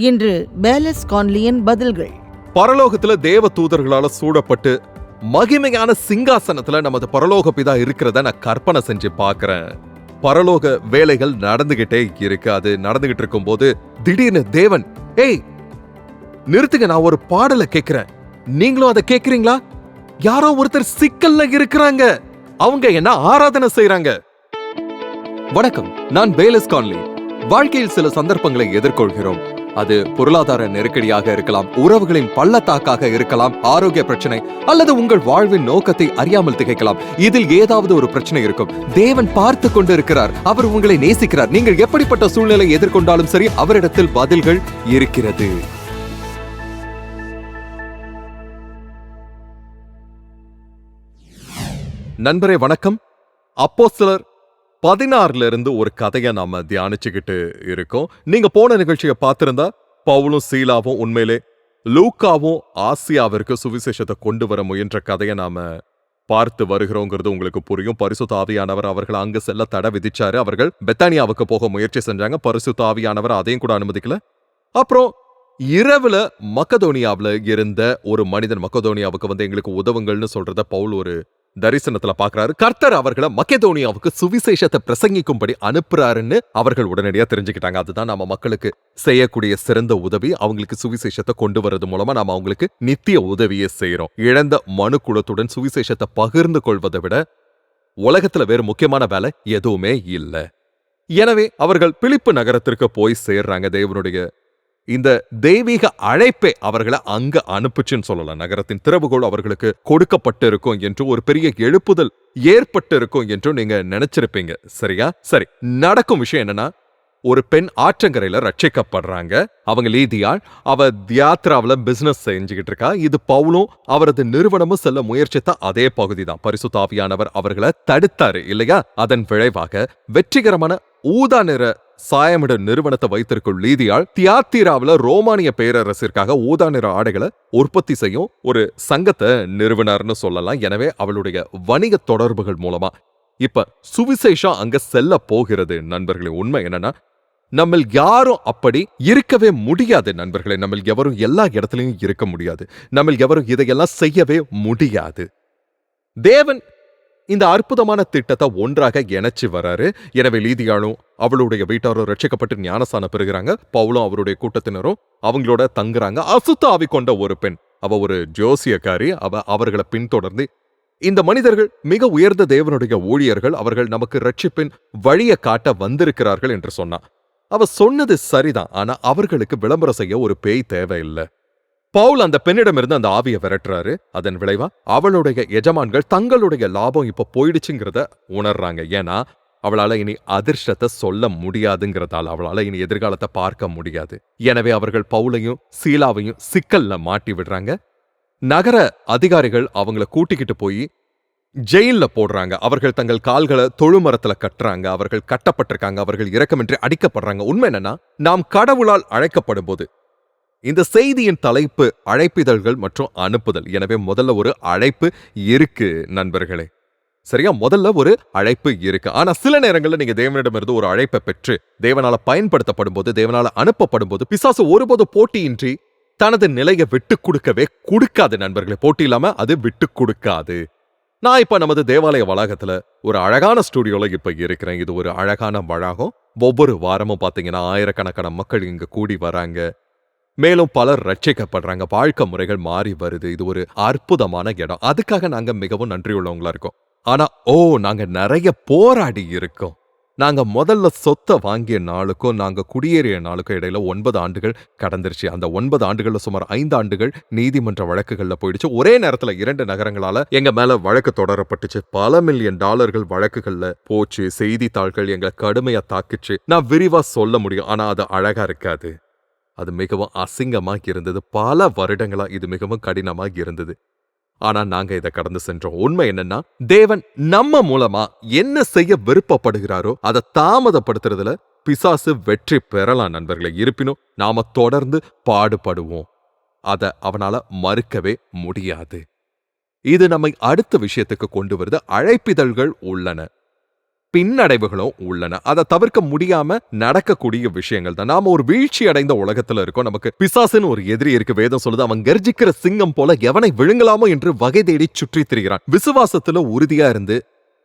இன்று பேலஸ் கான்லியன் பதில்கள். பரலோகத்துல தேவ தூதர்களால சூடப்பட்டு மகிமையான சிங்காசனத்துல நமது பரலோக பிதா இருக்கிறத நான் கற்பனை செஞ்சு பார்க்கறேன் பரலோக வேலைகள் நடந்துகிட்டே இருக்கு. அது நடந்துகிட்டு இருக்கும்போது திடீர்னு தேவன் ஏய் நிறுத்துங்க நான் ஒரு பாடலை கேட்கிறேன் நீங்களும் அதை கேக்குறீங்களா? யாரோ ஒருத்தர் சிக்கல்ல இருக்கிறாங்க. அவங்க என்ன ஆராதனை செய்யறாங்க வணக்கம் நான் பேலஸ் கான்லி. வாழ்க்கையில் சில சந்தர்ப்பங்களை எதிர்கொள்கிறோம். அது பொருளாதார நெருக்கடியாக இருக்கலாம் உறவுகளின் பள்ளத்தாக்காக இருக்கலாம் ஆரோக்கிய பிரச்சனை அல்லது உங்கள் வாழ்வின் நோக்கத்தை அறியாமல் திகைக்கலாம். இதில் ஏதாவது ஒரு பிரச்சனை இருக்கும். தேவன் பார்த்து கொண்டு இருக்கிறார் அவர் உங்களை நேசிக்கிறார். நீங்கள் எப்படிப்பட்ட சூழ்நிலை எதிர்கொண்டாலும் சரி அவரிடத்தில் பதில்கள் இருக்கிறது. நண்பரே வணக்கம். அப்போ சிலர் பதினாறுல இருந்து ஒரு கதையை நாம தியானிச்சுக்கிட்டு இருக்கோம். நீங்க போன நிகழ்ச்சியை பார்த்திருந்தா பவுலும் சீலாவும் உண்மையிலே லூக்காவும் ஆசியாவிற்கு சுவிசேஷத்தை கொண்டு வர முயன்ற கதையை நாம பார்த்து வருகிறோங்கிறது உங்களுக்கு புரியும். பரிசுத்த ஆவியானவர் அவர்கள் அங்கு செல்ல தடை விதிச்சாரு. அவர்கள் பெத்தானியாவுக்கு போக முயற்சி செஞ்சாங்க. பரிசுத்த ஆவியானவர் அதையும் கூட அனுமதிக்கல. அப்புறம் இரவுல மக்கதோனியாவுல இருந்த ஒரு மனிதன் மக்கதோனியாவுக்கு வந்து எங்களுக்கு உதவுங்கள்னு சொல்றத பவுல் ஒரு தரிசனத்துல பாக்குறாரு. கர்த்தர் அவர்களை மக்கேதோனியாவுக்கு சுவிசேஷத்தை பிரசங்கிக்கும்படி அனுப்புறாருன்னு அவர்கள் உடனடியா தெரிஞ்சுக்கிட்டாங்க. அதுதான் நம்ம மக்களுக்கு செய்யக்கூடிய சிறந்த உதவி. அவங்களுக்கு சுவிசேஷத்தை கொண்டு வர்றது மூலமா நாம அவங்களுக்கு நித்திய உதவியை செய்யறோம் இழந்த மனு குலத்துடன் சுவிசேஷத்தை பகிர்ந்து கொள்வதை விட உலகத்துல வேறு முக்கியமான வேலை எதுவுமே இல்ல. எனவே அவர்கள் பிலிப்பு நகரத்திற்கு போய் சேர்றாங்க. தேவனுடைய இந்த தெய்வீக அழைப்பே அவர்களை அங்க அனுப்புச்சுன்னு சொல்லலாம். நகரத்தின் திறவுகோள் அவர்களுக்கு கொடுக்கப்பட்டு இருக்கும் என்று ஒரு பெரிய எழுப்புதல் ஏற்பட்டு இருக்கும் என்றும் நீங்க நினைச்சிருப்பீங்க. சரியா? சரி நடக்கும் விஷயம் என்னன்னா ஒரு பெண் ஆற்றங்கரையில ரட்சிக்கப்படுறாங்க. அவங்க லீதியாள் அவ தியாத்ராவில் பிசினஸ் செஞ்சுக்கிட்டு இருக்கா. இது பவுலும் அவரது நிறுவனமும் செல்ல முயற்சித்த அதே பகுதி தான் பரிசுத்தாவியானவர் அவர்களை தடுத்தாரு இல்லையா? அதன் விளைவாக வெற்றிகரமான ஊதா நிற சாயமிட நிறுவனத்தை வைத்திருக்கும் லீதியாள் தியாத்திராவில் ரோமானிய பேரரசிற்காக ஊதா நிற ஆடைகளை உற்பத்தி செய்யும் ஒரு சங்கத்தை நிறுவனர்னு சொல்லலாம். எனவே அவளுடைய வணிக தொடர்புகள் மூலமா இப்ப சுவிசேஷம் அங்க செல்ல போகிறது நண்பர்களே. உண்மை என்னன்னா நம்ம யாரும் அப்படி இருக்கவே முடியாது நண்பர்களே. நம்ம எவரும் எல்லா இடத்துலயும் இருக்க முடியாது. நம்ம எவரும் இதையெல்லாம் செய்யவே முடியாது. தேவன் இந்த அற்புதமான திட்டத்தை ஒன்றாக இணைச்சு வராரு. எனவே லீதியாலும் அவளுடைய வீட்டாரும் ரட்சிக்கப்பட்டு ஞானசான பெறுகிறாங்க. பவுலும் அவருடைய கூட்டத்தினரும் அவங்களோட தங்குறாங்க. அசுத்த ஆவி கொண்ட ஒரு பெண். அவ ஒரு ஜோசியக்காரி. அவ அவர்களை பின்தொடர்ந்து இந்த மனிதர்கள் மிக உயர்ந்த தேவனுடைய ஊழியர்கள். அவர்கள் நமக்கு ரட்சிப்பின் வழியை காட்ட வந்திருக்கிறார்கள் என்று சொன்னான். அவ சொன்னது சரிதான் ஆனா அவர்களுக்கு விளம்பரம் செய்ய ஒரு பேய் தேவையில்லை. பவுல் அந்த பெண்ணிடமிருந்து அந்த ஆவியை விரட்டுறாரு. அதன் விளைவா அவளுடைய எஜமான்கள் தங்களுடைய லாபம் இப்ப போயிடுச்சுங்கிறத உணர்றாங்க. ஏன்னா அவளால இனி அதிர்ஷ்டத்தை சொல்ல முடியாதுங்கிறதால அவளால இனி எதிர்காலத்தை பார்க்க முடியாது. எனவே அவர்கள் பவுலையும் சீலாவையும் சிக்கல்ல மாட்டி விடுறாங்க. நகர அதிகாரிகள் அவங்கள கூட்டிக்கிட்டு போய் ஜெயில்ல போடுறாங்க. அவர்கள் தங்கள் கால்களை தொழுமரத்துல கட்டுறாங்க. அவர்கள் கட்டப்பட்டிருக்காங்க. அவர்கள் இரக்கமின்றி அடிக்கப்படுறாங்க. உண்மை என்னன்னா நாம் கடவுளால் அழைக்கப்படும் போது இந்த செய்தியின் தலைப்பு அழைப்பிதழ்கள் மற்றும் அனுப்புதல். எனவே முதல்ல ஒரு அழைப்பு இருக்கு நண்பர்களே. சரியா? முதல்ல ஒரு அழைப்பு இருக்கு. ஆனா சில நேரங்களில் நீங்க தேவனிடமிருந்து ஒரு அழைப்பை பெற்று தேவனால பயன்படுத்தப்படும் போது தேவனால அனுப்பப்படும் போது பிசாசு ஒருபோது போட்டியின்றி தனது நிலையை விட்டு கொடுக்கவே கொடுக்காது நண்பர்களே. போட்டி இல்லாம அது விட்டு கொடுக்காது. நான் இப்ப நமது தேவாலய வளாகத்துல ஒரு அழகான ஸ்டுடியோல இப்ப இருக்கிறேன். இது ஒரு அழகான வளாகம். ஒவ்வொரு வாரமும் பாத்தீங்கன்னா ஆயிரக்கணக்கான மக்கள் இங்க கூடி வராங்க. மேலும் பலர் ரட்சிக்கப்படுறாங்க. வாழ்க்கை முறைகள் மாறி வருது. இது ஒரு அற்புதமான இடம். அதுக்காக நாங்க மிகவும் நன்றியுள்ளவங்களா இருக்கோம். ஆனா ஓ நாங்க நிறைய போராடி இருக்கோம். நாங்க முதல்ல சொத்தை வாங்கிய நாளுக்கும் நாங்க குடியேறிய நாளுக்கும் இடையில ஒன்பது ஆண்டுகள் கடந்துருச்சு. அந்த ஒன்பது ஆண்டுகள்ல சுமார் ஐந்து ஆண்டுகள் நீதிமன்ற வழக்குகள்ல போயிடுச்சு. ஒரே நேரத்துல இரண்டு நகரங்களால எங்க மேல வழக்கு தொடரப்பட்டுச்சு. பல மில்லியன் டாலர்கள் வழக்குகள்ல போச்சு செய்தித்தாள்கள் எங்களை கடுமையா தாக்குச்சு. நான் விரிவா சொல்ல முடியும். ஆனா அது அழகா இருக்காது. அது மிகவும் அசிங்கமா இருந்தது. பல வருடங்களா இது மிகவும் கடினமாக இருந்தது. ஆனா நாங்க இதை கடந்து சென்றோம். உண்மை என்னன்னா தேவன் நம்ம மூலமா என்ன செய்ய விருப்பப்படுகிறாரோ அதை தாமதப்படுத்துறதுல பிசாசு வெற்றி பெறலாம் நண்பர்களை. இருப்பினும் நாம தொடர்ந்து பாடுபடுவோம். அத அவனால மறுக்கவே முடியாது. இது நம்மை அடுத்த விஷயத்துக்கு கொண்டு வருது. அழைப்பிதழ்கள் உள்ளன. பின்னடைவுகளும் உள்ளன. அதை தவிர்க்க முடியாம நடக்கக்கூடிய விஷயங்கள் தான். நாம ஒரு வீழ்ச்சி அடைந்த உலகத்துல இருக்கோம். நமக்கு பிசாசுன்னு ஒரு எதிரி இருக்கு. வேதம் சொல்லுது அவன் கர்ஜிக்கிற சிங்கம் போல எவனை விழுங்கலாமோ என்று வகை தேடி சுற்றி திரிகிறான். விசுவாசத்துல உறுதியா இருந்து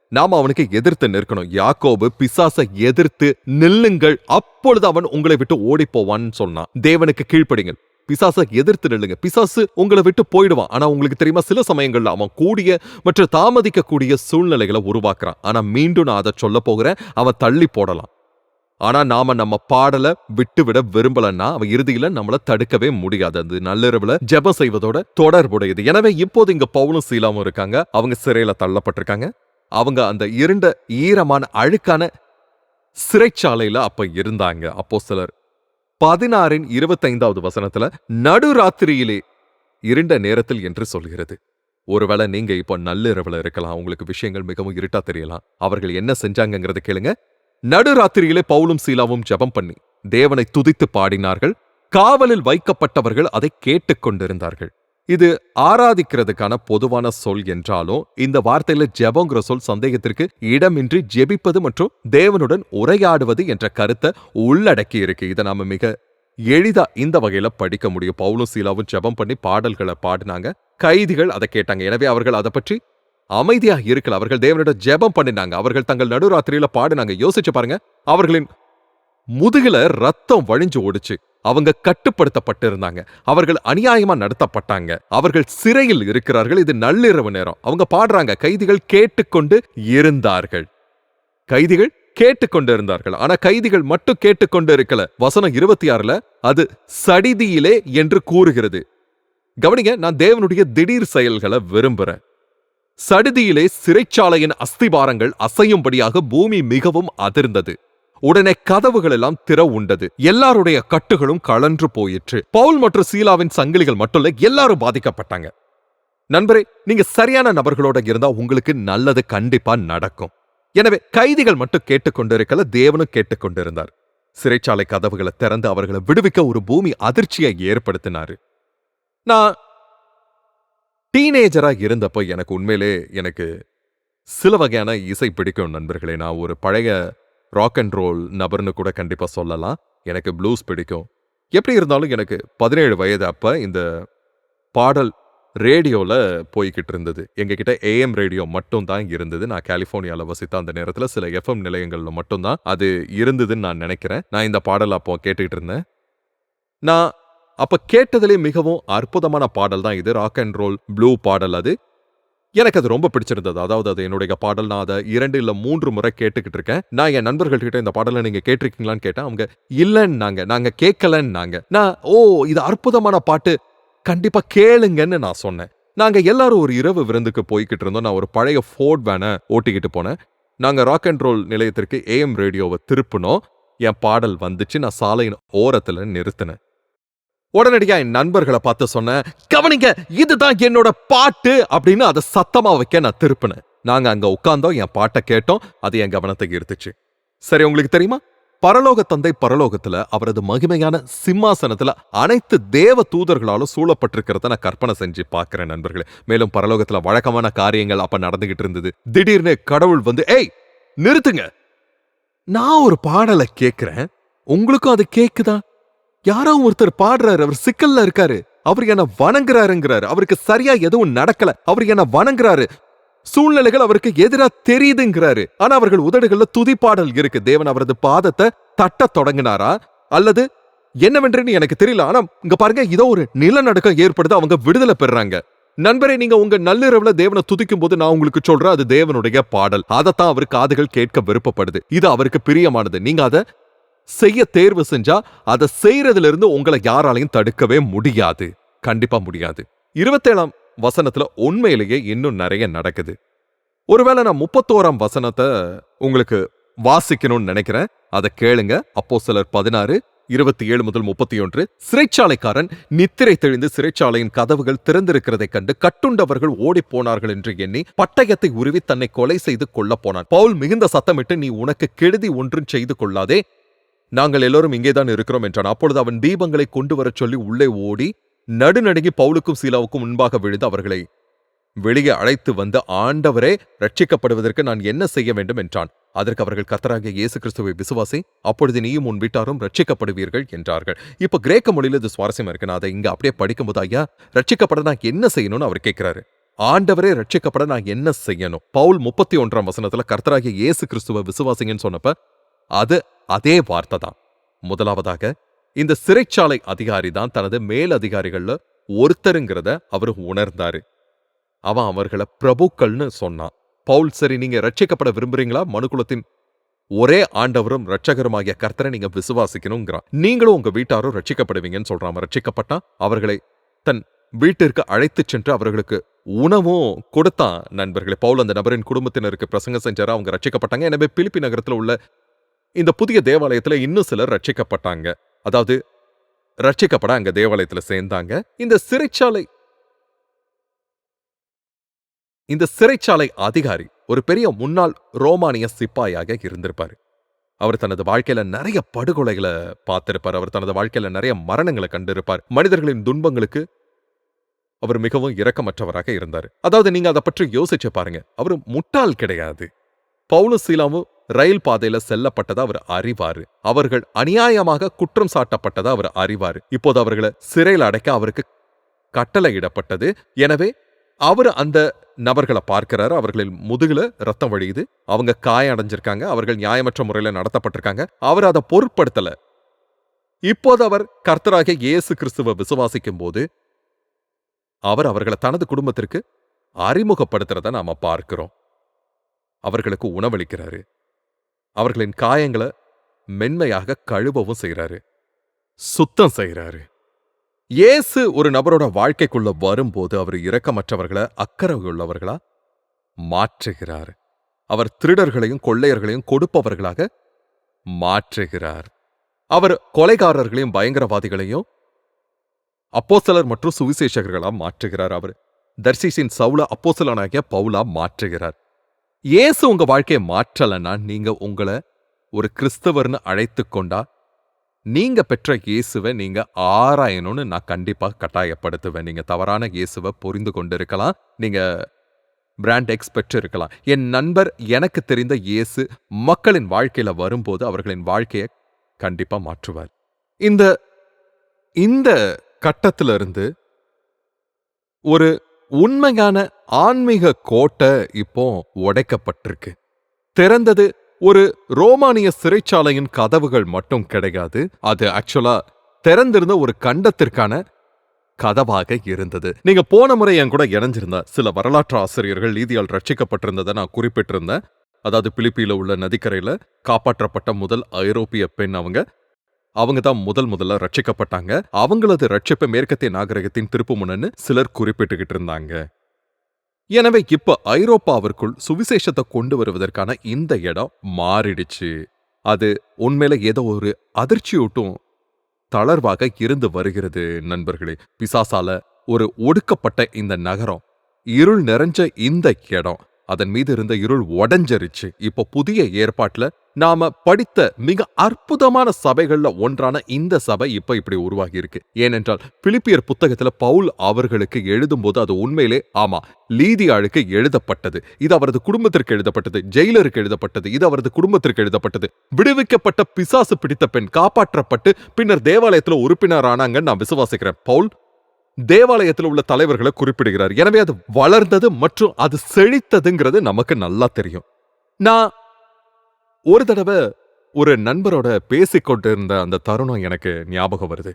நாம அவனுக்கு எதிர்த்து நிற்கணும். யாக்கோபு பிசாசை எதிர்த்து நில்லுங்கள். அப்பொழுது அவன் உங்களை விட்டு ஓடி போவான்னு சொன்னான். தேவனுக்கு கீழ்ப்படிங்கள். பிசாசை எதிர்த்து நில்லுங்க. பிசாசு உங்களை விட்டு போயிடுவான். ஆனா உங்களுக்கு தெரியுமா சில சமயங்கள்ல அவன் கூடிய மற்றும் தாமதிக்கக்கூடிய சூழ்நிலைகளை உருவாக்குறான். ஆனா மீண்டும் நான் அதை சொல்ல போகிறேன். அவன் தள்ளி போடலாம். ஆனா நாம நம்ம பாடல விட்டு விட விரும்பலன்னா அவன் இறுதியில நம்மள தடுக்கவே முடியாது. அது நள்ளிரவுல ஜெபம் செய்வதோட தொடர்புடையது. எனவே இப்போது இங்க பவுலும் சீலாவும் இருக்காங்க. அவங்க சிறையில தள்ளப்பட்டிருக்காங்க. அவங்க அந்த இருண்ட ஈரமான அழுக்கான சிறைச்சாலையில அப்ப இருந்தாங்க. அப்போ சிலர் பதினாறின் இருபத்தைந்தாவது வசனத்துல நடுராத்திரியிலே இருண்ட நேரத்தில் என்று சொல்கிறது. ஒருவேளை நீங்க இப்போ நள்ளிரவுல இருக்கலாம் உங்களுக்கு விஷயங்கள் மிகவும் இருட்டா தெரியலாம். அவர்கள் என்ன செஞ்சாங்கிறத கேளுங்க. நடுராத்திரியிலே பவுலும் சீலாவும் ஜெபம் பண்ணி தேவனை துதித்து பாடினார்கள். காவலில் வைக்கப்பட்டவர்கள் அதை கேட்டுக்கொண்டிருந்தார்கள். இது ஆராதிக்கிறதுக்கான பொதுவான சொல் என்றாலும் இந்த வார்த்தையில ஜெபங்கிற சொல் சந்தேகத்திற்கு இடமின்றி ஜெபிப்பது மற்றும் தேவனுடன் உரையாடுவது என்ற கருத்தை உள்ளடக்கி இருக்கு. இதை நாம மிக எளிதா இந்த வகையில படிக்க முடியும். பவுலும் சீலாவும் ஜெபம் பண்ணி பாடல்களை பாடினாங்க. கைதிகள் அதை கேட்டாங்க. எனவே அவர்கள் அதை பற்றி அமைதியா இருக்கல அவர்கள் தேவனிடம் ஜெபம் பண்ணினாங்க. அவர்கள் தங்கள் நடுராத்திரியில பாடினாங்க. யோசிச்சு பாருங்க. அவர்களின் முதுகுல ரத்தம் வழிஞ்சு ஓடுச்சு. அவங்க கட்டுப்படுத்தப்பட்டிருந்தாங்க. அவர்கள் அநியாயமா நடத்தப்பட்டாங்க. அவர்கள் சிறையில் இருக்கிறார்கள். இது நள்ளிரவு நேரம். அவங்க பாடுறாங்க. கைதிகள் கேட்டுக்கொண்டு இருந்தார்கள். கைதிகள் கேட்டுக்கொண்டு இருந்தார்கள். ஆனா கைதிகள் மட்டும் கேட்டுக்கொண்டு இருக்கல. வசனம் இருபத்தி ஆறுல அது சடிதியிலே என்று கூறுகிறது. கவனிங்க நான் தேவனுடைய திடீர் செயல்களை விரும்புறேன். சடுதியிலே சிறைச்சாலையின் அஸ்திபாரங்கள் அசையும்படியாக பூமி மிகவும் அதிர்ந்தது. உடனே கதவுகள் எல்லாம் திற உண்டது. எல்லாருடைய கட்டுகளும் கழன்று போயிற்று. பவுல் மற்றும் சீலாவின் சங்கிலிகள் மட்டும் இல்ல எல்லாரும் பாதிக்கப்பட்டாங்க. நண்பரே நீங்க சரியான நபர்களோட இருந்தா உங்களுக்கு நல்லது கண்டிப்பா நடக்கும். எனவே கைதிகள் மட்டும் கேட்டுக்கொண்டிருக்கல தேவனும் கேட்டுக்கொண்டிருந்தார். சிறைச்சாலை கதவுகளை திறந்து அவர்களை விடுவிக்க ஒரு பூமி அதிர்ச்சியை ஏற்படுத்தினாரு. நான் டீனேஜரா இருந்தப்போ எனக்கு உண்மையிலே எனக்கு சில வகையான இசை பிடிக்கும் நண்பர்களே. நான் ஒரு பழைய ராக் அண்ட் ரோல் நபர்னு கூட கண்டிப்பாக சொல்லலாம். எனக்கு ப்ளூஸ் பிடிக்கும். எப்படி இருந்தாலும் எனக்கு பதினேழு வயது அப்போ இந்த பாடல் ரேடியோவில் போய்கிட்டு இருந்தது. எங்ககிட்ட ஏஎம் ரேடியோ மட்டும் தான் இருந்தது. நான் கலிஃபோர்னியாவில் வசித்த அந்த நேரத்தில் சில எஃப்எம் நிலையங்களில் மட்டும்தான் அது இருந்ததுன்னு நான் நினைக்கிறேன். நான் இந்த பாடல் அப்போ கேட்டுக்கிட்டு இருந்தேன். நான் அப்போ கேட்டதிலே மிகவும் அற்புதமான பாடல் தான் இது. ராக் அண்ட் ரோல் ப்ளூ பாடல் அது. எனக்கு அது ரொம்ப பிடிச்சிருந்தது. அதாவது அது என்னுடைய பாடல். நான் அதை இரண்டு இல்ல மூன்று முறை கேட்டுக்கிட்டு இருக்கேன். நான் என் நண்பர்கள்கிட்ட இந்த பாடலை நீங்க கேட்டிருக்கீங்களான்னு கேட்டேன். அவங்க இல்லைன்னாங்க. நாங்க கேட்கலன்னாங்க. நான் ஓ இது அற்புதமான பாட்டு. கண்டிப்பா கேளுங்கன்னு நான் சொன்னேன். நாங்க எல்லாரும் ஒரு இரவு விருந்துக்கு போய்கிட்டு இருந்தோம். நான் ஒரு பழைய ஃபோர்ட் வேனை ஓட்டிக்கிட்டு போனேன். நாங்க ராக் அண்ட் ரோல் நிலையத்திற்கு ஏஎம் ரேடியோவை திருப்பினோம். என் பாடல் வந்துச்சு. நான் சாலையின் ஓரத்துல நிறுத்தினேன். உடனடியா என் நண்பர்களை பார்த்து சொன்னேன் கவனிங்க இதுதான் என்னோட பாட்டு அப்படின்னு அதை சத்தமா வைக்க நான் திருப்பினேன். நாங்க அங்க உட்கார்ந்தோம் என் பாட்டை கேட்டோம் அது என் கவனத்தை ஈர்த்துச்சு. சரி உங்களுக்கு தெரியுமா? பரலோக தந்தை பரலோகத்துல அவரது மகிமையான சிம்மாசனத்துல அனைத்து தேவ தூதர்களாலும் சூழப்பட்டிருக்கிறத நான் கற்பனை செஞ்சு பார்க்கிறேன் நண்பர்களே. மேலும் பரலோகத்துல வழக்கமான காரியங்கள் அப்ப நடந்துகிட்டு இருந்தது. திடீர்னு கடவுள் வந்து ஏய் நிறுத்துங்க. நான் ஒரு பாடலை கேட்கிறேன் உங்களுக்கும் அது கேக்குதா? யாரோ ஒருத்தர் பாடுறாரு அவர் சிக்கல்ல இருக்காரு. அவர் என்ன வணங்குறாருங்கிறாரு. அவருக்கு சரியா எதுவும் நடக்கல. அவர் என்ன வணங்குறாரு. சூழ்நிலைகள் அவருக்கு எதிரா தெரியுதுங்கிறாரு. ஆனா அவர்கள் உதடுகள்ல துதிப்பாடல் இருக்கு. தேவன் அவரது பாதத்தை தட்டத் தொடங்கினாரா? அல்லது என்னவென்றுன்னு எனக்கு தெரியல. ஆனா இங்க பாருங்க இதோ ஒரு நிலநடுக்கம் ஏற்படுது. அவங்க விடுதலை பெறாங்க நண்பரே நீங்க உங்க நள்ளிரவுல தேவனை துதிக்கும் போது நான் உங்களுக்கு சொல்றேன் அது தேவனுடைய பாடல். அதைத்தான் அவர் காதுகள் கேட்க விருப்பப்படுது. இது அவருக்கு பிரியமானது. நீங்க அதை செய்ய தேர்வு செஞ்சா அதை செய்யறதுல இருந்து உங்களை யாராலையும் தடுக்கவே முடியாது. கண்டிப்பா முடியாது. இருபத்தேழாம் வசனத்துல உண்மையிலேயே இன்னும் நிறைய நடக்குது. ஒருவேளை நான் முப்பத்தோராம் வசனத்தை உங்களுக்கு வாசிக்கணும்னு நினைக்கிறேன். அதை கேளுங்க. அப்போ சிலர் பதினாறு இருபத்தி ஏழு முதல் முப்பத்தி ஒன்று சிறைச்சாலைக்காரன் நித்திரை தெளிந்து சிறைச்சாலையின் கதவுகள் திறந்திருக்கிறதை கண்டு கட்டுண்டவர்கள் ஓடிப் போனார்கள் என்று எண்ணி பட்டயத்தை உருவி தன்னை கொலை செய்து கொள்ள போனான். பவுல் மிகுந்த சத்தமிட்டு நீ உனக்கு கெடுதி ஒன்றும் செய்து கொள்ளாதே. நாங்கள் எல்லோரும் இங்கேதான் இருக்கிறோம் என்றான். அப்பொழுது அவன் தீபங்களை கொண்டு வரச் சொல்லி உள்ளே ஓடி நடுநடுங்கி பவுலுக்கும் சீலாவுக்கும் முன்பாக விழுந்து அவர்களை வெளியே அழைத்து வந்து ஆண்டவரே ரட்சிக்கப்படுவதற்கு நான் என்ன செய்ய வேண்டும் என்றான். அதற்கு அவர்கள் கர்த்தராகிய இயேசு கிறிஸ்துவை விசுவாசி அப்பொழுது நீயும் உன் வீட்டாரும் ரட்சிக்கப்படுவீர்கள் என்றார்கள். இப்ப கிரேக்க மொழியில் இது சுவாரஸ்யமா இருக்கு. நான் அதை இங்க அப்படியே படிக்கும்போது ஐயா ரட்சிக்கப்பட நான் என்ன செய்யணும்னு அவர் கேட்கிறாரு. ஆண்டவரே ரட்சிக்கப்பட நான் என்ன செய்யணும்? பவுல் முப்பத்தி ஒன்றாம் வசனத்துல கர்த்தராகிய இயேசு கிறிஸ்துவ விசுவாசிங்கன்னு சொன்னப்ப அது அதே வார்த்தை தான் முதலாவதாக இந்த சிறைச்சாலை அதிகாரி தான் தனது மேல் அதிகாரிகள்ல ஒருத்தருங்கிறத அவர் உணர்ந்தாரு. அவன் அவர்களை பிரபுக்கள்னு சொன்னான். பவுல் சரி நீங்க ரட்சிக்கப்பட விரும்புறீங்களா? மனுக்குலத்தின் ஒரே ஆண்டவரும் ரட்சகருமாகிய கர்த்தரை நீங்க விசுவாசிக்கணுங்கிறான். நீங்களும் உங்க வீட்டாரும் ரட்சிக்கப்படுவீங்கன்னு சொல்றான். ரட்சிக்கப்பட்டா அவர்களை தன் வீட்டிற்கு அழைத்துச் சென்று அவர்களுக்கு உணவும் கொடுத்தான் நண்பர்களே. பவுல் அந்த நபரின் குடும்பத்தினருக்கு பிரசங்கம் செஞ்சாரு? அவங்க ரட்சிக்கப்பட்டாங்க எனவே பிலிப்பி நகரத்துல உள்ள இந்த புதிய தேவாலயத்துல இன்னும் சிலர் ரட்சிக்கப்பட்டாங்க. அதாவது ரட்சிக்கப்பட அங்க தேவாலயத்துல சேர்ந்தாங்க. இந்த சிறைச்சாலை இந்த சிறைச்சாலை அதிகாரி ஒரு பெரிய முன்னாள் ரோமானிய சிப்பாயாக இருந்திருப்பாரு. அவர் தனது வாழ்க்கையில நிறைய படுகொலைகளை பார்த்திருப்பார். அவர் தனது வாழ்க்கையில நிறைய மரணங்களை கண்டிருப்பார். மனிதர்களின் துன்பங்களுக்கு அவர் மிகவும் இரக்கமற்றவராக இருந்தார். அதாவது நீங்க அதை பற்றி யோசிச்சு பாருங்க. அவர் முட்டாள் கிடையாது. பவுலும் சீலாவும் ரயில் பாதையில செல்லப்பட்டதா அவர் அறிவாரு. அவர்கள் அநியாயமாக குற்றம் சாட்டப்பட்டதா அவர் அறிவாரு. இப்போது அவர்களை சிறையில் அடைக்க அவருக்கு கட்டளையிடப்பட்டது. எனவே அவர் அந்த நபர்களை பார்க்கிறாரு. அவர்களின் முதுகுல ரத்தம் வழியுது. அவங்க காய அடைஞ்சிருக்காங்க. அவர்கள் நியாயமற்ற முறையில் நடத்தப்பட்டிருக்காங்க. அவர் அதை பொருட்படுத்தல. இப்போது அவர் கர்த்தராக இயேசு கிறிஸ்துவ விசுவாசிக்கும் போது அவர் அவர்களை தனது குடும்பத்திற்கு அறிமுகப்படுத்துறத நாம பார்க்கிறோம். அவர்களுக்கு உணவளிக்கிறாரு. அவர்களின் காயங்களை மென்மையாக கழுவவும் செய்கிறாரு சுத்தம் செய்கிறாரு இயேசு ஒரு நபரோட வாழ்க்கைக்குள்ள வரும்போது அவர் இரக்கமற்றவர்களை அக்கறை உள்ளவர்களா மாற்றுகிறார். அவர் திருடர்களையும் கொள்ளையர்களையும் கொடுப்பவர்களாக மாற்றுகிறார். அவர் கொலைகாரர்களையும் பயங்கரவாதிகளையும் அப்போசலர் மற்றும் சுவிசேஷகர்களா மாற்றுகிறார். அவர் தர்சிசின் சவுல அப்போசலனாகிய பவுலா மாற்றுகிறார். இயேசு உங்க வாழ்க்கையை மாற்றலன்னா நீங்க உங்களை ஒரு கிறிஸ்தவர்னு அழைத்து கொண்டா நீங்க பெற்ற இயேசுவை நீங்க ஆராயணும்னு நான் கண்டிப்பா கட்டாயப்படுத்துவேன். நீங்க தவறான இயேசுவை புரிந்து கொண்டிருக்கலாம். நீங்க பிராண்ட் எக்ஸ் பெற்று இருக்கலாம். என் நண்பர் எனக்கு தெரிந்த இயேசு மக்களின் வாழ்க்கையில வரும்போது அவர்களின் வாழ்க்கையை கண்டிப்பா மாற்றுவார். இந்த இந்த கட்டத்துல இருந்து ஒரு உண்மையான ஆன்மீக கோட்டை இப்போ உடைக்கப்பட்டிருக்கு. திறந்தது ஒரு ரோமானிய சிறைச்சாலையின் கதவுகள் மட்டும் கிடையாது அது ஆக்சுவலா திறந்திருந்த ஒரு கண்டத்திற்கான கதவாக இருந்தது. நீங்க போன முறை என் கூட இணைஞ்சிருந்த சில வரலாற்று ஆசிரியர்கள் நீதியால் ரட்சிக்கப்பட்டிருந்ததை நான் குறிப்பிட்டிருந்தேன். அதாவது பிலிப்பியில உள்ள நதிக்கரையில காப்பாற்றப்பட்ட முதல் ஐரோப்பிய பெண் அவங்க. அவங்க தான் முதல் முதல்ல ரட்சிக்கப்பட்டாங்க. அவங்களது ரட்சிப்பு மேற்கத்திய நாகரிகத்தின் திருப்பு முன்னன்னு சிலர் குறிப்பிட்டுக்கிட்டு இருந்தாங்க எனவே இப்ப ஐரோப்பாவிற்குள் சுவிசேஷத்தை கொண்டு வருவதற்கான இந்த இடம் மாறிடுச்சு. அது உண்மையில ஏதோ ஒரு அதிர்ச்சியூட்டும் தளர்வாக இருந்து வருகிறது நண்பர்களே. பிசாசால ஒரு ஒடுக்கப்பட்ட இந்த நகரம் இருள் நிறைஞ்ச இந்த இடம். அதன் மீது இருந்த இருள் உடஞ்சரிச்சு. இப்போ புதிய ஏற்பாட்டுல நாம படித்த மிக அற்புதமான சபைகள்ல ஒன்றான இந்த சபை இப்ப இப்படி உருவாகி இருக்கு ஏனென்றால் பிலிப்பியர் புத்தகத்துல பவுல் அவர்களுக்கு எழுதும்போது அது உண்மையிலே ஆமா லீதியாளுக்கு எழுதப்பட்டது. இது அவரது குடும்பத்திற்கு எழுதப்பட்டது ஜெயிலருக்கு எழுதப்பட்டது இது அவரது குடும்பத்திற்கு எழுதப்பட்டது. விடுவிக்கப்பட்ட பிசாசு பிடித்த பெண் காப்பாற்றப்பட்டு பின்னர் தேவாலயத்துல உறுப்பினர் ஆனாங்கன்னு நான் விசுவாசிக்கிறேன். பவுல் தேவாலயத்தில் உள்ள தலைவர்களை குறிப்பிடுகிறார். எனவே அது வளர்ந்தது மற்றும் அது செழித்ததுங்கிறது நமக்கு நல்லா தெரியும். நான் ஒரு தடவை ஒரு நண்பரோட பேசிக்கொண்டு இருந்த அந்த தருணம் எனக்கு ஞாபகம் வருது.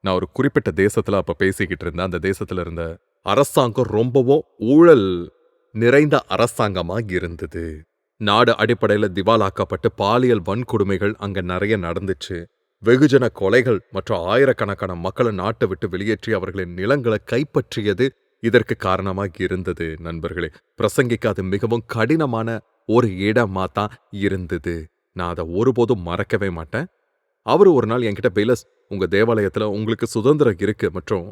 நான் ஒரு குறிப்பிட்ட தேசத்துல அப்ப பேசிக்கிட்டு இருந்தேன். அந்த தேசத்துல இருந்த அரசாங்கம் ரொம்பவும் ஊழல் நிறைந்த அரசாங்கமாக இருந்தது. நாடு அடிப்படையில திவாலாக்கப்பட்டு பாலியல் வன்கொடுமைகள் அங்க நிறைய நடந்துச்சு. வெகுஜன கொலைகள் மற்றும் ஆயிரக்கணக்கான மக்களை நாட்டை விட்டு வெளியேற்றி அவர்களின் நிலங்களை கைப்பற்றியது இதற்கு காரணமாக இருந்தது நண்பர்களே. பிரசங்கிக்க அது மிகவும் கடினமான ஒரு இடமா தான் இருந்தது. நான் அதை ஒருபோதும் மறக்கவே மாட்டேன். அவர் ஒரு நாள் என்கிட்ட பெய்லஸ் உங்க தேவாலயத்துல உங்களுக்கு சுதந்திரம் இருக்கு மற்றும்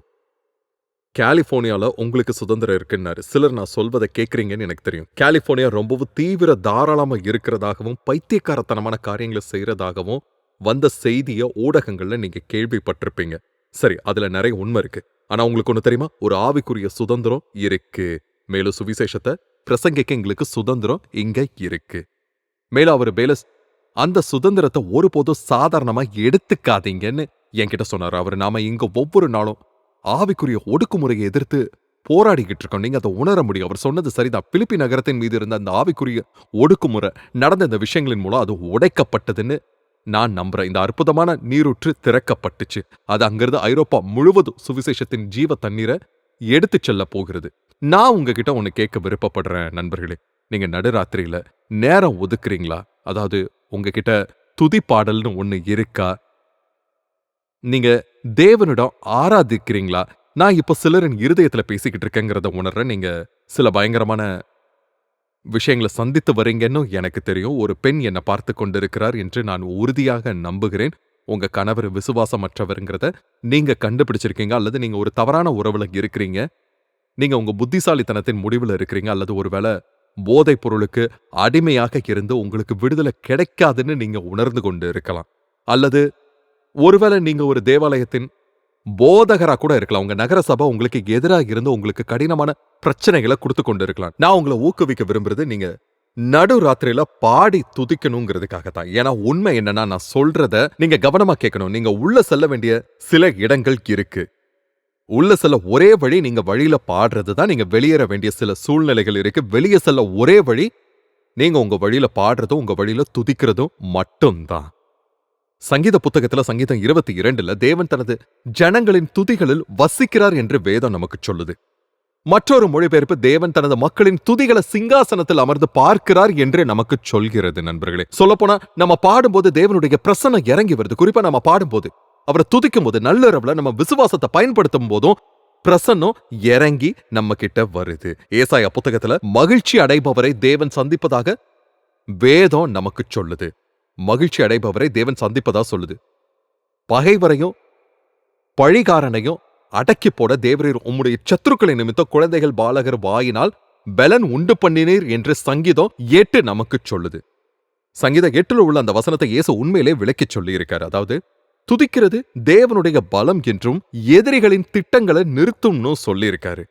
கலிஃபோர்னியால உங்களுக்கு சுதந்திரம் இருக்குன்னாரு. சிலர் நான் சொல்வதை கேட்குறீங்கன்னு எனக்கு தெரியும். கலிஃபோர்னியா ரொம்பவும் தீவிர தாராளமா இருக்கிறதாகவும் பைத்தியக்காரத்தனமான காரியங்களை செய்யறதாகவும் வந்த செய்திய ஊடகங்கள்ல நீங்க கேள்விப்பட்டிருப்பீங்க. சரி அதுல நிறைய உண்மை இருக்கு. ஆனா உங்களுக்கு ஒண்ணு தெரியுமா? ஒரு ஆவிக்குரிய சுதந்திரம் இருக்கு. மேலும் சுவிசேஷத்தை பிரசங்கிக்க எங்களுக்கு சுதந்திரம் இங்க இருக்கு. மேலும் அவர் பேலஸ் அந்த சுதந்திரத்தை ஒருபோதும் சாதாரணமா எடுத்துக்காதீங்கன்னு என்கிட்ட சொன்னார். அவர் நாம இங்க ஒவ்வொரு நாளும் ஆவிக்குரிய ஒடுக்குமுறையை எதிர்த்து போராடிக்கிட்டு இருக்கோம். நீங்க அதை உணர முடியும். அவர் சொன்னது சரிதான். பிலிப்பி நகரத்தின் மீது இருந்த அந்த ஆவிக்குரிய ஒடுக்குமுறை நடந்த இந்த விஷயங்களின் மூலம் அது உடைக்கப்பட்டதுன்னு நான் நம்புறேன். இந்த அற்புதமான நீரூற்று திறக்கப்பட்டுச்சு. அது அங்கிருந்து ஐரோப்பா முழுவதும் சுவிசேஷத்தின் ஜீவ தண்ணீரை எடுத்துச் செல்ல போகிறது. நான் உங்ககிட்ட ஒன்று கேட்க விருப்பப்படுறேன் நண்பர்களே. நீங்க நடுராத்திரியில நேரம் ஒதுக்குறீங்களா? அதாவது உங்ககிட்ட துதி பாடல்னு ஒன்னு இருக்கா? நீங்க தேவனிடம் ஆராதிக்கிறீங்களா? நான் இப்ப சிலரின் இருதயத்துல பேசிக்கிட்டு இருக்கேங்கிறத உணர்றேன். நீங்க சில பயங்கரமான விஷயங்களை சந்தித்து வரீங்கன்னு எனக்கு தெரியும். ஒரு பெண் என்னை பார்த்து கொண்டிருக்கிறார் என்று நான் உறுதியாக நம்புகிறேன். உங்க கணவர் விசுவாசமற்றவருங்கிறத நீங்க கண்டுபிடிச்சிருக்கீங்க அல்லது நீங்க ஒரு தவறான உறவுல இருக்கிறீங்க. நீங்க உங்க புத்திசாலித்தனத்தின் முடிவுல இருக்கிறீங்க அல்லது ஒருவேளை போதைப் பொருளுக்கு அடிமையாக இருந்து உங்களுக்கு விடுதலை கிடைக்காதுன்னு நீங்க உணர்ந்து கொண்டு இருக்கலாம். அல்லது ஒருவேளை நீங்க ஒரு தேவாலயத்தின் போதகரா கூட இருக்கலாம். உங்க நகர சபை உங்களுக்கு எதிராக இருந்து உங்களுக்கு கடினமான பிரச்சனைகளை கொடுத்து கொண்டு இருக்கலாம் நான் உங்களை ஊக்குவிக்க விரும்புறது நீங்க நடு ராத்திரியில பாடி துதிக்கணுங்கிறதுக்காக தான் ஏன்னா உண்மை என்னன்னா நான் சொல்றத நீங்க கவனமா கேட்கணும். நீங்க உள்ள செல்ல வேண்டிய சில இடங்கள் இருக்கு. உள்ள செல்ல ஒரே வழி நீங்க வழியில பாடுறது தான் நீங்க வெளியேற வேண்டிய சில சூழ்நிலைகள் இருக்கு. வெளியே செல்ல ஒரே வழி நீங்க உங்க வழியில பாடுறதும் உங்க வழியில துதிக்கிறதும் மட்டும்தான். சங்கீத புத்தகத்துல சங்கீதம் இருபத்தி இரண்டுல தேவன் தனது ஜனங்களின் துதிகளில் வசிக்கிறார் என்று வேதம் நமக்கு சொல்லுது. மற்றொரு மொழிபெயர்ப்பு தேவன் தனது மக்களின் துதிகளை சிங்காசனத்தில் அமர்ந்து பார்க்கிறார் என்று நமக்கு சொல்கிறது நண்பர்களே. சொல்லப்போனா நம்ம பாடும்போது தேவனுடைய பிரசன்னம் இறங்கி வருது. குறிப்பா நம்ம பாடும்போது அவரை துதிக்கும் போது நள்ளிரவுல நம்ம விசுவாசத்தை பயன்படுத்தும் போதும் பிரசன்னம் இறங்கி நம்ம கிட்ட வருது. ஏசாயா புத்தகத்துல மகிழ்ச்சி அடைபவரை தேவன் சந்திப்பதாக வேதம் நமக்கு சொல்லுது. மகிழ்ச்சி அடைபவரை தேவன் சந்திப்பதா சொல்லுது. பகைவரையும் பழிகாரனையும் அடக்கி போட தேவரீர் உம்முடைய சத்துருக்களை நிமித்தம் குழந்தைகள் பாலகர் வாயினால் பலன் உண்டு பண்ணினீர் என்று சங்கீதம் எட்டு நமக்கு சொல்லுது. சங்கீத எட்டுல உள்ள அந்த வசனத்தை இயேசு உண்மையிலே விளக்கிச் சொல்லியிருக்காரு. அதாவது துதிக்கிறது தேவனுடைய பலம் என்றும் எதிரிகளின் திட்டங்களை நிறுத்தும்னு சொல்லியிருக்காரு.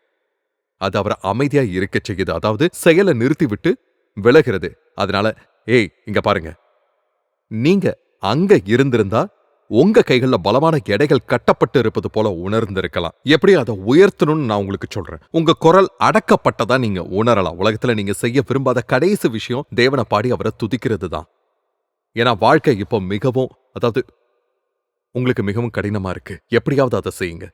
அது அவரை அமைதியா இருக்கச் செய்யுது. அதாவது செயலை நிறுத்திவிட்டு விலகிறது. அதனால ஏய் இங்க பாருங்க. நீங்க அங்க இருந்திருந்தா உங்க கைகள்ல பலமான எடைகள் கட்டப்பட்டு இருப்பது போல உணர்ந்திருக்கலாம். எப்படி அதை உயர்த்தணும்னு நான் உங்களுக்கு சொல்றேன். உங்க குரல் அடக்கப்பட்டதா நீங்க உணரலாம். உலகத்துல நீங்க செய்ய விரும்பாத கடைசி விஷயம் தேவனை பாடி அவரை துதிக்கிறது தான் ஏன்னா வாழ்க்கை இப்போ மிகவும் அதாவது உங்களுக்கு மிகவும் கடினமா இருக்கு. எப்படியாவது அதை செய்யுங்க.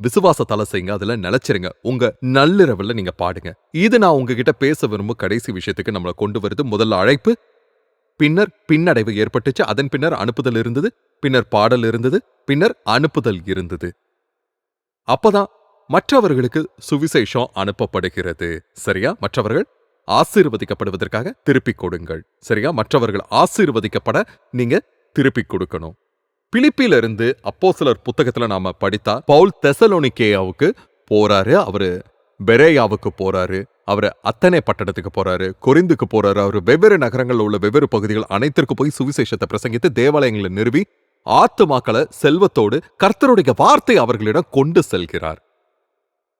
விசுவாசத்தால செய்யுங்க. அதுல நிலைச்சிருங்க. உங்க நள்ளிரவுல நீங்க பாடுங்க. இது நான் உங்ககிட்ட பேச விரும்பும் கடைசி விஷயத்துக்கு நம்மளை கொண்டு வருது முதல்ல அழைப்பு. பின்னர் பின்னடைவு ஏற்பட்டுச்சு. அதன் பின்னர் அனுப்புதல் இருந்தது. பின்னர் பாடல் இருந்தது. பின்னர் அனுப்புதல் இருந்தது. அப்பதான் மற்றவர்களுக்கு சுவிசேஷம் அனுப்பப்படுகிறது. சரியா? மற்றவர்கள் ஆசீர்வதிக்கப்படுவதற்காக திருப்பிக் கொடுங்கள். சரியா? மற்றவர்கள் ஆசீர்வதிக்கப்பட நீங்க திருப்பிக் கொடுக்கணும். பிலிப்பிலிருந்து இருந்து சிலர் புத்தகத்துல நாம படித்தா பவுல் தெசலோனிக்கேயாவுக்கு போறாரு. அவரு பெரேயாவுக்கு போறாரு. அவர் அத்தனை பட்டணத்துக்கு போறாரு கொரிந்துக்கு போறாரு. அவர் வெவ்வேறு நகரங்களில் உள்ள வெவ்வேறு பகுதிகள் அனைத்திற்கு போய் சுவிசேஷத்தை பிரசங்கித்து தேவாலயங்களை நிறுவி ஆத்துமாக்களை செல்வத்தோடு கர்த்தருடைய வார்த்தை அவர்களிடம் கொண்டு செல்கிறார்.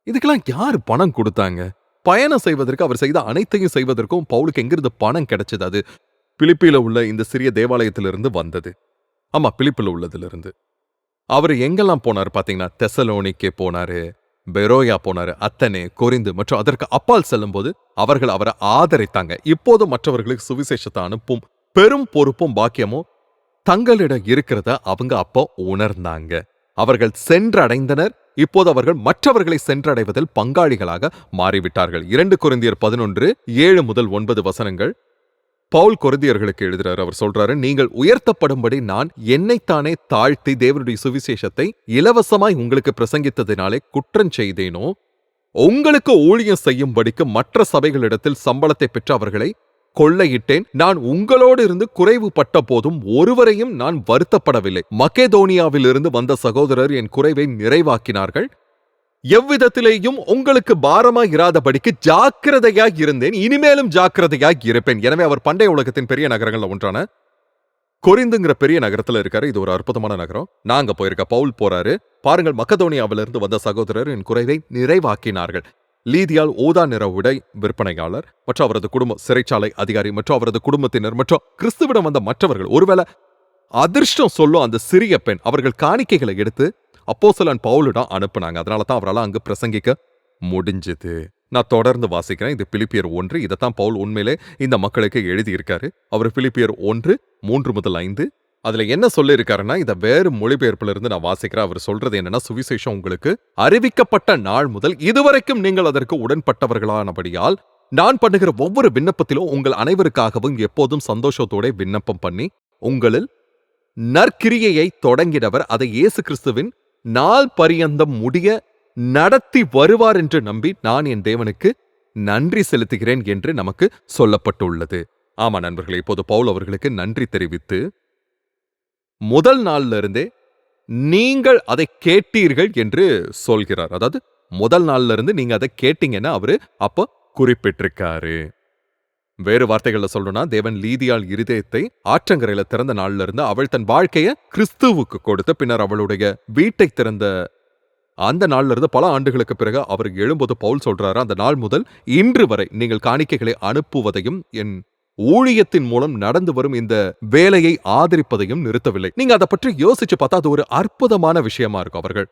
இதுக்கெல்லாம் யார் பணம் கொடுத்தாங்க? பயணம் செய்வதற்கு அவர் செய்த அனைத்தையும் செய்வதற்கும் பவுலுக்கு எங்கிருந்து பணம் கிடைச்சது? அது பிலிப்பில உள்ள இந்த சிறிய தேவாலயத்திலிருந்து வந்தது. ஆமா பிலிப்பில் உள்ளதிலிருந்து. அவர் எங்கெல்லாம் போனார் பாத்தீங்கன்னா தெசலோனிக்கே போனாரு. பெரோயா போனாரு அத்தனே கொரிந்து மற்றும் அதற்கு அப்பால் செல்லும்போது அவர்கள் அவரை ஆதரித்தாங்க. இப்போது மற்றவர்களுக்கு சுவிசேஷத்தை அனுப்பும் பெரும் பொறுப்பும் பாக்கியமும் தங்களிடம் இருக்கிறத அவங்க அப்போ உணர்ந்தாங்க. அவர்கள் சென்றடைந்தனர். இப்போது அவர்கள் மற்றவர்களை சென்றடைவதில் பங்காளிகளாக மாறிவிட்டார்கள். இரண்டு குறைந்தியர் பதினொன்று ஏழு முதல் ஒன்பது வசனங்கள். பவுல் கொரிந்தியர்களுக்கு எழுதுறாரு. அவர் சொல்றாரு நீங்கள் உயர்த்தப்படும்படி நான் என்னைத்தானே தாழ்த்தி தேவனுடைய சுவிசேஷத்தை இலவசமாய் உங்களுக்கு பிரசங்கித்ததினாலே குற்றம் செய்தேனோ உங்களுக்கு ஊழியம் செய்யும்படிக்கு மற்ற சபைகளிடத்தில் சம்பளத்தை பெற்று அவர்களை கொள்ளையிட்டேன். நான் உங்களோடு இருந்து குறைவுபட்ட போதும் ஒருவரையும் நான் வருத்தப்படவில்லை. மக்கேதோனியாவிலிருந்து வந்த சகோதரர் என் குறைவை நிறைவாக்கினார்கள். எவ்விதத்திலேயும் உங்களுக்கு பாரமா இராதபடிக்கு ஜாக்கிரதையாய் இருந்தேன் இனிமேலும் ஜாக்கிரதையாய் இருப்பேன். எனவே அவர் பண்டைய உலகத்தின் பெரிய நகரங்களில் ஒன்றான கொரிந்துங்கிற பெரிய நகரத்துல இருக்காரு. இது ஒரு அற்புதமான நகரம். நாங்க போயிருக்க பவுல் போறாரு. பாருங்கள் மக்கதோனியாவிலிருந்து வந்த சகோதரர் என் குறைவை நிறைவாக்கினார்கள். லீதியால் ஊதா நிற உடை விற்பனையாளர் மற்றும் அவரது குடும்ப சிறைச்சாலை அதிகாரி மற்றும் அவரது குடும்பத்தினர் மற்றும் கிறிஸ்துவிடம் வந்த மற்றவர்கள். ஒருவேளை அதிர்ஷ்டம் சொல்லும் அந்த சிறிய பெண் அவர்கள் காணிக்கைகளை எடுத்து அப்போஸ்தலன் பவுலிடம் அனுப்புனாங்க. அதனால தான் அவரால் அங்கு பிரசங்கிக்க முடிஞ்சது. நான் தொடர்ந்து வாசிக்கிறேன். இது பிலிப்பியர் ஒன்று. இதை தான் பவுல் உண்மையிலே இந்த மக்களுக்கு எழுதியிருக்காரு. அவர் பிலிப்பியர் ஒன்று மூன்று முதல் ஐந்து. அதுல என்ன சொல்லியிருக்காருன்னா இதை வேறு மொழிபெயர்ப்பிலிருந்து நான் வாசிக்கிறேன். அவர் சொல்றது என்னன்னா சுவிசேஷம் உங்களுக்கு அறிவிக்கப்பட்ட நாள் முதல் இதுவரைக்கும் நீங்கள் அதற்கு உடன்பட்டவர்களானபடியால் நான் பண்ணுகிற ஒவ்வொரு விண்ணப்பத்திலும் உங்கள் அனைவருக்காகவும் எப்போதும் சந்தோஷத்தோட விண்ணப்பம் பண்ணி உங்களில் நற்கிரியையை தொடங்கினவர் அதை இயேசு கிறிஸ்துவின் நாள் பரியந்தம் முடிய நடத்தி வருவார் என்று நம்பி நான் என் தேவனுக்கு நன்றி செலுத்துகிறேன் என்று நமக்கு சொல்லப்பட்டுள்ளது. ஆமா நண்பர்களே இப்போது பவுல் அவர்களுக்கு நன்றி தெரிவித்து முதல் நாள்ல இருந்தே நீங்கள் அதை கேட்டீர்கள் என்று சொல்கிறார். அதாவது முதல் நாள்ல இருந்து நீங்க அதை கேட்டீங்கன்னா அவரு அப்ப குறிப்பிட்டிருக்காரு. வேறு வார்த்தைகள்ல சொல்லணும்னா தேவன் லீதியால் இருதயத்தை ஆற்றங்கரையில திறந்த நாள்ல இருந்து அவள் தன் வாழ்க்கைய கிறிஸ்துவுக்கு கொடுத்து பின்னர் அவளுடைய வீட்டை திறந்த அந்த நாள்ல இருந்து பல ஆண்டுகளுக்கு பிறகு அவர் எழும்போது பவுல் சொல்றாரு அந்த நாள் முதல் இன்று வரை நீங்கள் காணிக்கைகளை அனுப்புவதையும் என் ஊழியத்தின் மூலம் நடந்து வரும் இந்த வேலையை ஆதரிப்பதையும் நிறுத்தவில்லை. நீங்க அதை பற்றி யோசிச்சு பார்த்தா அது ஒரு அற்புதமான விஷயமா இருக்கும் அவர்கள்.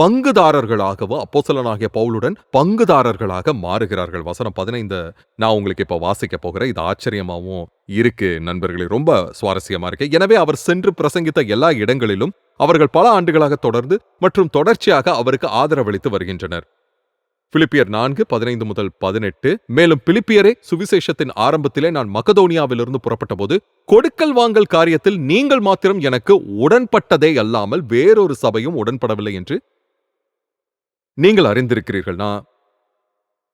பங்குதாரர்களாகவும் அப்போசலனாகிய பவுலுடன் பங்குதாரர்களாக மாறுகிறார்கள். வசனம் பதினைந்து நான் உங்களுக்கு இப்ப வாசிக்க போகிறேன். இது ஆச்சரியமாவும் இருக்கு நண்பர்களே. ரொம்ப சுவாரஸ்யமா இருக்கு. எனவே அவர் சென்று பிரசங்கித்த எல்லா இடங்களிலும் அவர்கள் பல ஆண்டுகளாக தொடர்ந்து மற்றும் தொடர்ச்சியாக அவருக்கு ஆதரவளித்து வருகின்றனர். பிலிப்பியர் நான்கு பதினைந்து முதல் பதினெட்டு. மேலும் பிலிப்பியரே சுவிசேஷத்தின் ஆரம்பத்திலே நான் மக்கதோனியாவிலிருந்து புறப்பட்ட போது கொடுக்கல் வாங்கல் காரியத்தில் நீங்கள் மாத்திரம் எனக்கு உடன்பட்டதே அல்லாமல் வேறொரு சபையும் உடன்படவில்லை என்று நீங்கள் அறிந்திருக்கிறீர்கள்னா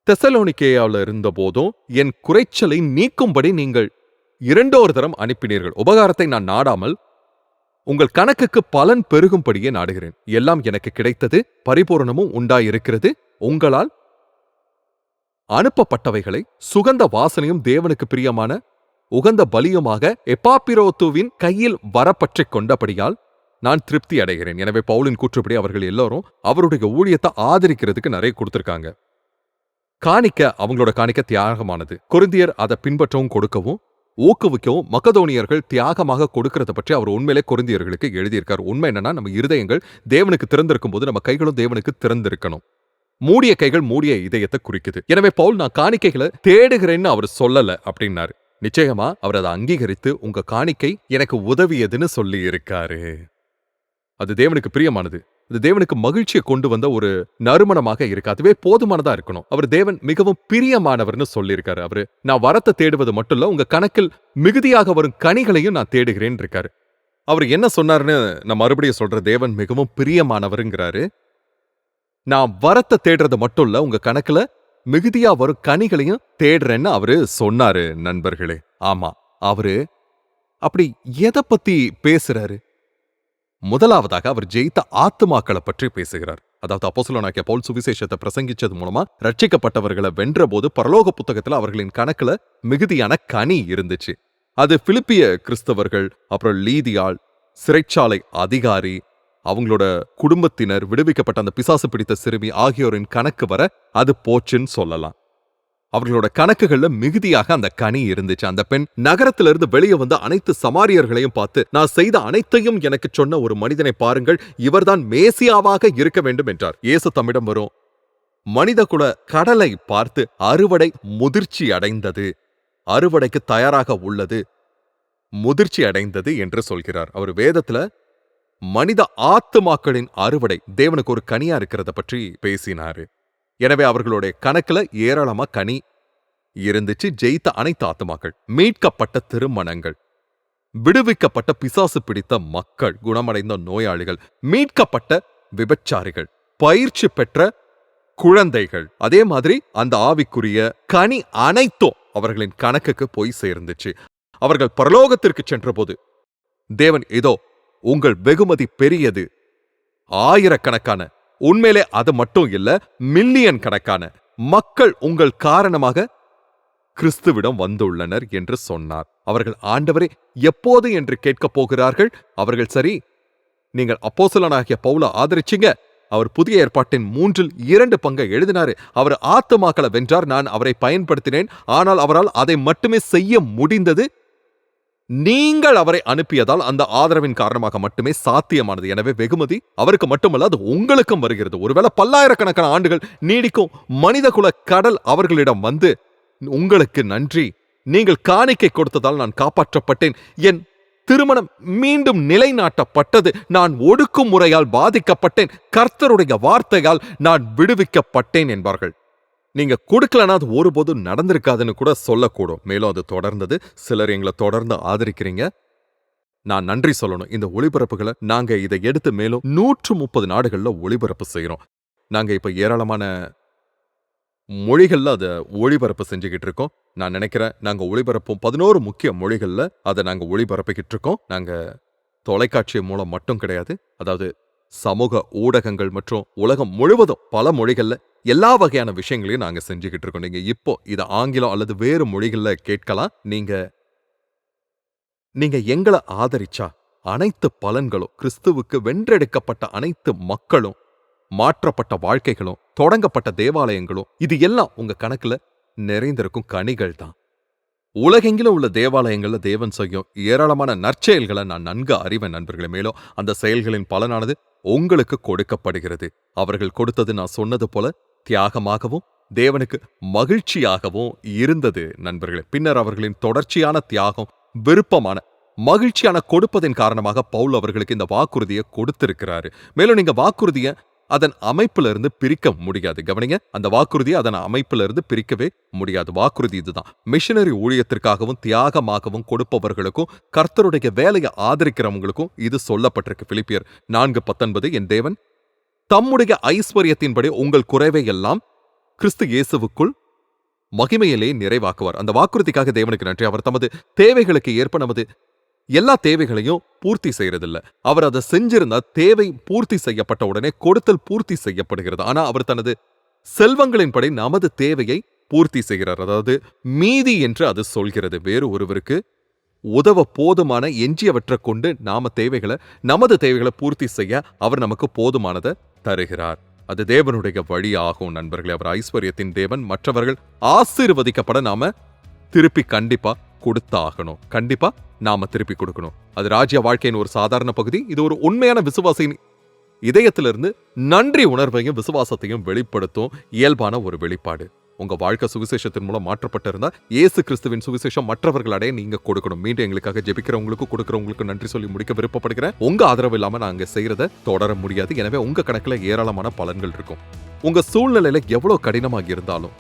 தெசலோனிக்கேயாவில் இருந்த போதும் என் குறைச்சலை நீக்கும்படி நீங்கள் இரண்டோரு தரம் அனுப்பினீர்கள். உபகாரத்தை நான் நாடாமல் உங்கள் கணக்குக்கு பலன் பெருகும்படியே நாடுகிறேன். எல்லாம் எனக்கு கிடைத்தது பரிபூரணமும் உண்டாயிருக்கிறது. உங்களால் அனுப்பப்பட்டவைகளை சுகந்த வாசனையும் தேவனுக்கு பிரியமான உகந்த பலியுமாக எப்பாப்பிரோத்துவின் கையில் வரப்பற்றிக் கொண்டபடியால் நான் திருப்தி அடைகிறேன். எனவே பவுலின் கூற்றுப்படி அவர்கள் எல்லாரும் அவருடைய ஊழியத்தை ஆதரிக்கிறதுக்கு நிறைய கொடுத்திருக்காங்க. காணிக்க அவங்களோட காணிக்க தியாகமானது. குருந்தியர் அதை பின்பற்றவும் கொடுக்கவும் ஊக்குவிக்கவும் மக்கதோனியர்கள் தியாகமாக கொடுக்கறத பற்றி அவர் உண்மையிலே குருந்தியர்களுக்கு எழுதியிருக்கார். உண்மை என்னன்னா நம்ம இருதயங்கள் தேவனுக்கு திறந்திருக்கும் போது நம்ம கைகளும் தேவனுக்கு திறந்திருக்கணும். மூடிய கைகள் மூடிய இதயத்தை குறிக்குது. எனவே பவுல் நான் காணிக்கைகளை தேடுகிறேன்னு அவர் சொல்லல அப்படின்னாரு. நிச்சயமா அவர் அதை அங்கீகரித்து உங்க காணிக்கை எனக்கு உதவியதுன்னு சொல்லி இருக்காரு அது தேவனுக்கு பிரியமானது. அது தேவனுக்கு மகிழ்ச்சியை கொண்டு வந்த ஒரு நறுமணமாக இருக்கு. அதுவே போதுமானதா இருக்கணும். அவர் தேவன் மிகவும் பிரியமானவர்னு சொல்லியிருக்காரு. அவரு நான் வரத்தை தேடுவது மட்டும் இல்ல உங்க கணக்கில் மிகுதியாக வரும் கனிகளையும் நான் தேடுகிறேன் இருக்காரு. அவர் என்ன சொன்னாருன்னு நான் மறுபடியும் சொல்ற தேவன் மிகவும் பிரியமானவருங்கிறாரு. நான் வரத்தை தேடுறது மட்டும் இல்ல உங்க கணக்குல மிகுதியா வரும் கனிகளையும் தேடுறேன்னு அவரு சொன்னாரு நண்பர்களே. ஆமா. அவரு அப்படி எதை பத்தி பேசுறாரு? முதலாவதாக அவர் ஜெயித்த ஆத்துமாக்களை பற்றி பேசுகிறார். அதாவது அப்போஸ்தலனாகிய பவுல் சுவிசேஷத்தை பிரசங்கிச்சது மூலமா ரட்சிக்கப்பட்டவர்களை வென்றபோது பரலோக புத்தகத்துல அவர்களின் கணக்குல மிகுதியான கனி இருந்துச்சு. அது பிலிப்பிய கிறிஸ்தவர்கள் அப்புறம் லீதியாள் சிறைச்சாலை அதிகாரி அவங்களோட குடும்பத்தினர் விடுவிக்கப்பட்ட அந்த பிசாசு பிடித்த சிறுமி ஆகியோரின் கணக்கு வர அது போச்சுன்னு சொல்லலாம். அவர்களோட கணக்குகள்ல மிகுதியாக அந்த கனி இருந்துச்சு. அந்த பெண் நகரத்திலிருந்து வெளியே வந்த அனைத்து சமாரியர்களையும் பார்த்து நான் செய்த அனைத்தையும் எனக்கு சொன்ன ஒரு மனிதனை பாருங்கள் இவர்தான் மேசியாவாக இருக்க வேண்டும் என்றார். இயேசு தம்மிடம் வரும். மனிதகுல கடலை பார்த்து அறுவடை முதிர்ச்சி அடைந்தது. அறுவடைக்கு தயாராக உள்ளது. முதிர்ச்சி அடைந்தது என்று சொல்கிறார். அவர் வேதத்துல மனித ஆத்துமாக்களின் அறுவடை தேவனுக்கு ஒரு கனியா இருக்கிறத பற்றி பேசினாரு. எனவே அவர்களுடைய கணக்குல ஏராளமா கனி இருந்துச்சு. ஜெயித்த அனைத்து ஆத்மாக்கள் மீட்கப்பட்ட திருமணங்கள் விடுவிக்கப்பட்ட பிசாசு பிடித்த மக்கள் குணமடைந்த நோயாளிகள் மீட்கப்பட்ட விபச்சாரிகள் பயிற்சி பெற்ற குழந்தைகள். அதே மாதிரி அந்த ஆவிக்குரிய கனி அனைத்தும் அவர்களின் கணக்குக்கு போய் சேர்ந்துச்சு. அவர்கள் பரலோகத்திற்கு சென்றபோது தேவன் இதோ உங்கள் வெகுமதி பெரியது. ஆயிரக்கணக்கான உண்மையிலே அது மட்டும் இல்ல மில்லியன் கணக்கான மக்கள் உங்கள் காரணமாக கிறிஸ்துவிடம் வந்துள்ளனர் என்று சொன்னார். அவர்கள் ஆண்டவரே எப்போது என்று கேட்கப் போகிறார்கள்? அவர்கள் சரி நீங்கள் அப்போசலனாகிய பவுல ஆதரிச்சீங்க. அவர் புதிய ஏற்பாட்டின் மூன்றில் இரண்டு பங்கை எழுதினாரு. அவர் ஆத்துமாக்களை வென்றார். நான் அவரை பயன்படுத்தினேன். ஆனால் அவரால் அதை மட்டுமே செய்ய முடிந்தது. நீங்கள் அவரை அனுப்பியதால் அந்த ஆதரவின் காரணமாக மட்டுமே சாத்தியமானது. எனவே வெகுமதி அவருக்கு மட்டுமல்ல அது உங்களுக்கும் வருகிறது. ஒருவேளை பல்லாயிரக்கணக்கான ஆண்டுகள் நீடிக்கும் மனிதகுல கடல் அவர்களிடம் வந்து உங்களுக்கு நன்றி. நீங்கள் காணிக்கை கொடுத்ததால் நான் காப்பாற்றப்பட்டேன். என் திருமணம் மீண்டும் நிலைநாட்டப்பட்டது. நான் ஒடுக்கும் முறையால் பாதிக்கப்பட்டேன். கர்த்தருடைய வார்த்தையால் நான் விடுவிக்கப்பட்டேன் என்பார்கள். நீங்க கொடுக்கலனா அது ஒருபோதும் நடந்திருக்காதுன்னு கூட சொல்லக்கூடும். மேலும் அது தொடர்ந்தது. சிலர் எங்களை தொடர்ந்து ஆதரிக்கிறீங்க. நான் நன்றி சொல்லணும். இந்த ஒளிபரப்புகளை நாங்க இதை எடுத்து மேலும் நூற்று முப்பது நாடுகள்ல ஒளிபரப்பு செய்யறோம் நாங்க இப்ப ஏராளமான மொழிகள்ல அதை ஒளிபரப்பு செஞ்சுக்கிட்டு இருக்கோம். நான் நினைக்கிறேன் நாங்க ஒளிபரப்பும் பதினோரு முக்கிய மொழிகள்ல அதை நாங்க ஒளிபரப்பிக்கிட்டு இருக்கோம். நாங்க தொலைக்காட்சி மூலம் மட்டும் கிடையாது. அதாவது சமூக ஊடகங்கள் மற்றும் உலகம் முழுவதும் பல மொழிகள்ல எல்லா வகையான விஷயங்களையும் நாங்க செஞ்சுக்கிட்டு இருக்கோம். நீங்க இப்போ இதை ஆங்கிலம் அல்லது வேறு மொழிகள்ல கேட்கலாம். நீங்க நீங்க எங்களை ஆதரிச்சா அனைத்து பலன்களும் கிறிஸ்துவுக்கு வென்றெடுக்கப்பட்ட அனைத்து மக்களும் மாற்றப்பட்ட வாழ்க்கைகளும் தொடங்கப்பட்ட தேவாலயங்களும் இது எல்லாம் உங்க கணக்குல நிறைந்திருக்கும் கனிகள் தான். உலகெங்கிலும் உள்ள தேவாலயங்கள்ல தேவன் செய்யும் ஏராளமான நற்செயல்களை நான் நன்கு அறிவேன் நண்பர்களே. மேலும் அந்த செயல்களின் பலனானது உங்களுக்கு கொடுக்கப்படுகிறது. அவர்கள் கொடுத்தது நான் சொன்னது போல தியாகமாகவும் தேவனுக்கு மகிழ்ச்சியாகவும் இருந்தது நண்பர்களே. பின்னர் அவர்களின் தொடர்ச்சியான தியாகம் விருப்பமான மகிழ்ச்சியான கொடுப்பதின் காரணமாக பவுல் அவர்களுக்கு இந்த வாக்குறுதியை கொடுத்திருக்கிறாரு. மேலும் நீங்க வாக்குறுதியை அதன் அமைப்புல இருந்து பிரிக்க முடியாது. கவனிங்க அந்த வாக்குறுதியை அதன் அமைப்புல இருந்து பிரிக்கவே முடியாது. வாக்குறுதி இதுதான். மிஷனரி ஊழியத்திற்காகவும் தியாகமாகவும் கொடுப்பவர்களுக்கும் கர்த்தருடைய வேலையை ஆதரிக்கிறவங்களுக்கும் இது சொல்லப்பட்டிருக்கு. பிலிப்பியர் நான்கு பத்தொன்பது என் தேவன் தம்முடைய ஐஸ்வர்யத்தின்படி உங்கள் குறைவை எல்லாம் கிறிஸ்து இயேசுவுக்குள் மகிமையிலே நிறைவாக்குவார். அந்த வாக்குறுதிக்காக தேவனுக்கு நன்றி. அவர் தமது தேவைகளுக்கு ஏற்ப நமது எல்லா தேவைகளையும் பூர்த்தி செய்யறதில்ல. அவர் அதை செஞ்சிருந்தா தேவை பூர்த்தி செய்யப்பட்ட உடனே கொடுத்தல் பூர்த்தி செய்யப்படுகிறது. ஆனா அவர் தனது செல்வங்களின்படி நமது தேவையை பூர்த்தி செய்கிறார். அதாவது மீதி என்று அது சொல்கிறது. வேறு ஒருவருக்கு உதவ போதுமான எஞ்சியவற்றை கொண்டு நாம தேவைகளை நமது தேவைகளை பூர்த்தி செய்ய அவர் நமக்கு போதுமானதை தருகிறார். அது தேவனுடைய வழி ஆகும் நண்பர்களே. அவர் ஐஸ்வர்யத்தின் தேவன். மற்றவர்கள் ஆசீர்வதிக்கப்பட நாம திருப்பி கண்டிப்பா கொடுத்தாகணும். கண்டிப்பா நாம திருப்பி கொடுக்கணும். அது ராஜ்ய வாழ்க்கையின் ஒரு சாதாரண பகுதி. இது ஒரு உண்மையான விசுவாசின் இதயத்திலிருந்து நன்றி உணர்வையும் விசுவாசத்தையும் வெளிப்படுத்தும் இயல்பான ஒரு வெளிப்பாடு. உங்க வாழ்க்கை சுவிசேஷத்தின் மூலம் மாற்றப்பட்டிருந்தா இயேசு கிறிஸ்துவின் சுவிசேஷம் மற்றவர்கள் அடைய நீங்க கொடுக்கணும். மீண்டும் எங்களுக்காக ஜெபிக்கிறவங்களுக்கும் கொடுக்கறவங்களுக்கும் நன்றி சொல்லி முடிக்க விருப்பப்படுகிறேன். உங்க ஆதரவு இல்லாம நாங்க செய்யறத தொடர முடியாது. எனவே உங்க கணக்குல ஏராளமான பலன்கள் இருக்கும். உங்க சூழ்நிலையில எவ்வளவு கடினமாக இருந்தாலும்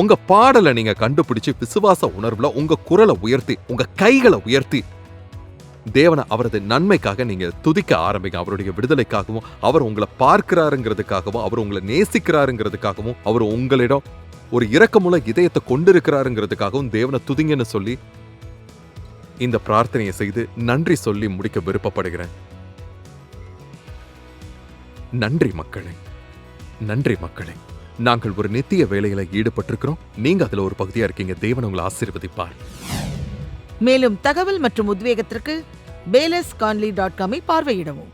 உங்க பாடலை நீங்க கண்டுபிடிச்சு விசுவாச உணர்வுல உங்க குரலை உயர்த்தி உங்க கைகளை உயர்த்தி தேவனை அவரது நன்மைக்காக நீங்க துதிக்க ஆரம்பிங்க. அவருடைய விடுதலைக்காகவும் அவர் உங்களை பார்க்கிறாருங்கிறதுக்காகவும் அவர் உங்களை நேசிக்கிறாருங்கிறதுக்காகவும் அவர் உங்களிடம் ஒரு இரக்கமுள்ள இதயத்தை கொண்டிருக்கிறாருங்கிறதுக்காகவும் தேவனை துதிங்கன்னு சொல்லி இந்த பிரார்த்தனையை செய்து நன்றி சொல்லி முடிக்க விருப்பப்படுகிறேன். நன்றி மக்களே நன்றி மக்களே. நாங்கள் ஒரு நித்திய வேலையில ஈடுபட்டிருக்கிறோம். நீங்க அதுல ஒரு பகுதியா இருக்கீங்க. தேவன் உங்களை ஆசீர்வதிப்பார். மேலும் தகவல் மற்றும் உத்வேகத்திற்கு பேலஸ் கான்லி டாட் காமை பார்வையிடவும்.